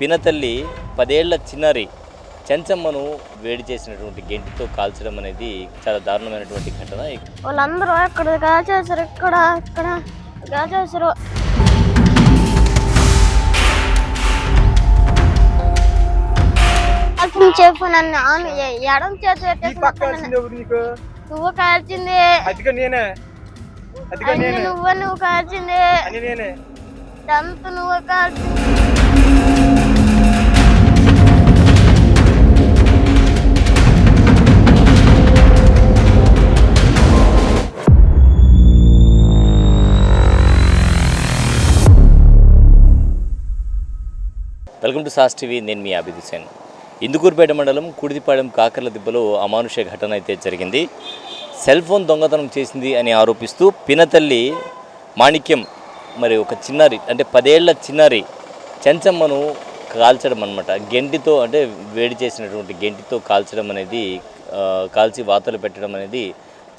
పినతల్లి పదేళ్ళ చిన్నారి చెంచమ్మను వేడి చేసినటువంటి గెంటితో కాల్చడం అనేది చాలా దారుణమైనటువంటి ఘటన. వాళ్ళందరూ ఇక్కడ కాల్చేసారు ఇక్కడ ఇక్కడ కాల్చేసారు చెప్పు నన్ను ఎడం చేతి నువ్వు కాల్చింది. అదిగా నేనే. నువ్వు నువ్వు కాల్చింది. నువ్వు కాల్చింది వెల్కమ్ టు సాస్ టీవీ నేను మీ అభిది సేన్. ఇందుకూరుపేట మండలం కుడిదిపాడెం కాకర్ల దిబ్బలో అమానుష ఘటన అయితే జరిగింది. సెల్ ఫోన్ దొంగతనం చేసింది అని ఆరోపిస్తూ పినతల్లి మాణిక్యం మరి ఒక చిన్నారి అంటే పదేళ్ళ చిన్నారి చెంచమ్మను కాల్చడం అనమాట గెంటితో అంటే వేడి చేసినటువంటి గెంటితో కాల్చడం అనేది కాల్చి వాతలు పెట్టడం అనేది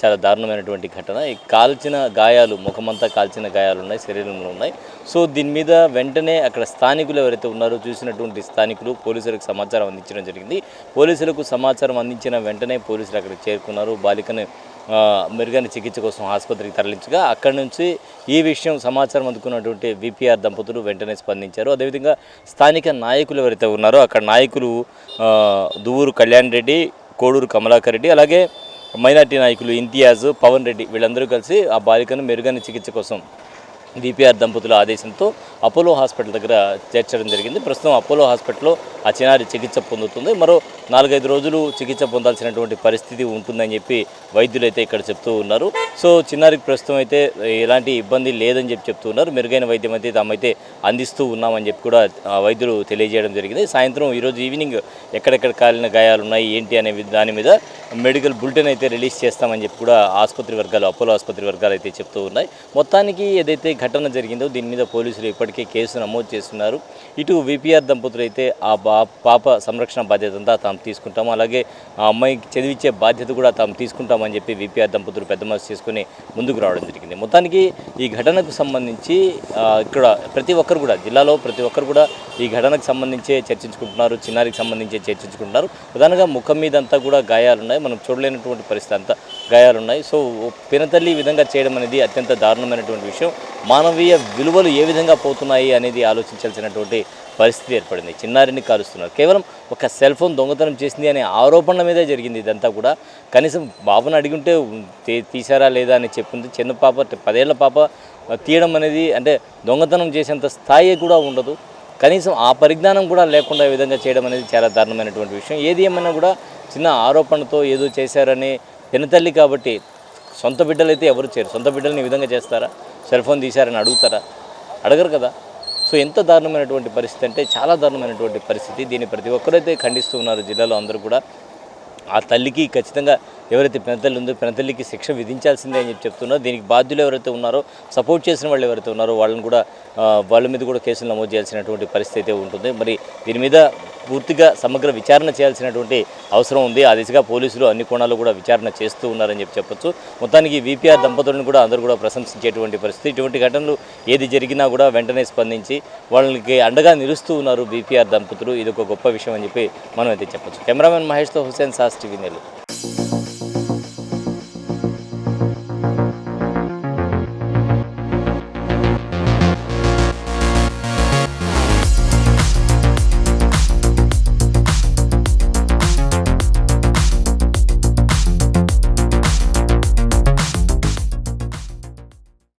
చాలా దారుణమైనటువంటి ఘటన. ఈ కాల్చిన గాయాలు ముఖమంతా కాల్చిన గాయాలు ఉన్నాయి శరీరంలో ఉన్నాయి. సో దీని మీద వెంటనే అక్కడ స్థానికులు ఎవరైతే ఉన్నారో చూసినటువంటి స్థానికులు పోలీసులకు సమాచారం అందించడం జరిగింది. పోలీసులకు సమాచారం అందించిన వెంటనే పోలీసులు అక్కడికి చేరుకున్నారు. బాలికను మెరుగైన చికిత్స కోసం ఆసుపత్రికి తరలించగా అక్కడి నుంచి ఈ విషయం సమాచారం అందుకున్నటువంటి విపిఆర్ దంపతులు వెంటనే స్పందించారు. అదేవిధంగా స్థానిక నాయకులు ఎవరైతే ఉన్నారో అక్కడ నాయకులు దువ్వూరు కళ్యాణ్ రెడ్డి కోడూరు కమలాకర్ రెడ్డి అలాగే మైనార్టీ నాయకులు ఇంతియాజ్ పవన్ రెడ్డి వీళ్ళందరూ కలిసి ఆ బాలికను మెరుగైన చికిత్స కోసం బీపీఆర్ దంపతుల ఆదేశంతో అపోలో హాస్పిటల్ దగ్గర చేర్చడం జరిగింది. ప్రస్తుతం అపోలో హాస్పిటల్లో ఆ చిన్నారి చికిత్స పొందుతుంది. మరో నాలుగైదు రోజులు చికిత్స పొందాల్సినటువంటి పరిస్థితి ఉంటుందని చెప్పి వైద్యులు అయితే ఇక్కడ చెప్తూ ఉన్నారు. సో చిన్నారికి ప్రస్తుతం అయితే ఎలాంటి ఇబ్బంది లేదని చెప్పి చెప్తూ ఉన్నారు. మెరుగైన వైద్యం అయితే తామైతే అందిస్తూ ఉన్నామని చెప్పి కూడా వైద్యులు తెలియజేయడం జరిగింది. సాయంత్రం ఈరోజు ఈవినింగ్ ఎక్కడెక్కడ కాలిన గాయాలు ఉన్నాయి ఏంటి అనే దాని మీద మెడికల్ బులెటిన్ అయితే రిలీజ్ చేస్తామని చెప్పి కూడా ఆసుపత్రి వర్గాలు అపోలో ఆసుపత్రి వర్గాలు అయితే చెప్తూ ఉన్నాయి. మొత్తానికి ఏదైతే ఘటన జరిగిందో దీని మీద పోలీసులు ఇప్పటికీ కేసు నమోదు చేస్తున్నారు. ఇటు విపిఆర్ దంపతులు అయితే ఆ బా పాప సంరక్షణ బాధ్యత అంతా తాము తీసుకుంటాము. అలాగే ఆ అమ్మాయికి చదివించే బాధ్యత కూడా తాము తీసుకుంటామని చెప్పి విపిఆర్ దంపతులు పెద్ద మనసు చేసుకుని ముందుకు రావడం జరిగింది. మొత్తానికి ఈ ఘటనకు సంబంధించి ఇక్కడ ప్రతి ఒక్కరు కూడా జిల్లాలో ప్రతి ఒక్కరు కూడా ఈ ఘటనకు సంబంధించే చర్చించుకుంటున్నారు చిన్నారికి సంబంధించే చర్చించుకుంటున్నారు. ప్రధానంగా ముఖం మీద అంతా కూడా గాయాలు ఉన్నాయి మనం చూడలేనటువంటి పరిస్థితి అంతా గాయాలు ఉన్నాయి సో పినతల్లి ఈ విధంగా చేయడం అనేది అత్యంత దారుణమైనటువంటి విషయం. మానవీయ విలువలు ఏ విధంగా పోతున్నాయి అనేది ఆలోచించాల్సినటువంటి పరిస్థితి ఏర్పడింది. చిన్నారిని కాలుస్తున్నారు కేవలం ఒక సెల్ ఫోన్ దొంగతనం చేసింది అనే ఆరోపణల మీదే జరిగింది ఇదంతా కూడా. కనీసం బాబుని అడిగి ఉంటే తీశారా లేదా అని చెప్పింది. చిన్న పాప పదేళ్ళ పాప తీయడం అనేది అంటే దొంగతనం చేసేంత స్థాయి కూడా ఉండదు. కనీసం ఆ పరిజ్ఞానం కూడా లేకుండా ఈ విధంగా చేయడం అనేది చాలా దారుణమైనటువంటి విషయం. ఏది ఏమైనా కూడా చిన్న ఆరోపణతో ఏదో చేశారని పినతల్లి కాబట్టి సొంత బిడ్డలు అయితే ఎవరు చేయరు. సొంత బిడ్డలని ఈ విధంగా చేస్తారా? సెల్ ఫోన్ తీశారని అడుగుతారా? అడగరు కదా. సో ఎంత దారుణమైనటువంటి పరిస్థితి అంటే చాలా దారుణమైనటువంటి పరిస్థితి. దీన్ని ప్రతి ఒక్కరైతే ఖండిస్తూ ఉన్నారు జిల్లాలో అందరూ కూడా. ఆ తల్లికి ఖచ్చితంగా ఎవరైతే పెనతల్లి ఉందో పెనతల్లికి శిక్ష విధించాల్సిందే అని చెప్పి చెప్తున్నారో. దీనికి బాధ్యులు ఎవరైతే ఉన్నారో సపోర్ట్ చేసిన వాళ్ళు ఎవరైతే ఉన్నారో వాళ్ళని కూడా వాళ్ళ మీద కూడా కేసులు నమోదు చేయాల్సినటువంటి పరిస్థితి ఉంటుంది. మరి దీని మీద పూర్తిగా సమగ్ర విచారణ చేయాల్సినటువంటి అవసరం ఉంది. ఆ దిశగా పోలీసులు అన్ని కోణాలు కూడా విచారణ చేస్తూ ఉన్నారని చెప్పి చెప్పొచ్చు. మొత్తానికి విపిఆర్ దంపతులను కూడా అందరూ కూడా ప్రశంసించేటువంటి పరిస్థితి. ఇటువంటి ఘటనలు ఏది జరిగినా కూడా వెంటనే స్పందించి వాళ్ళకి అండగా నిలుస్తూ ఉన్నారు బీపీఆర్ దంపతులు. ఇది ఒక గొప్ప విషయం అని చెప్పి మనం అయితే చెప్పొచ్చు. కెమెరామెన్ మహేష్తో హుసేన్ సాస్ టీవీ నెల్లూరు.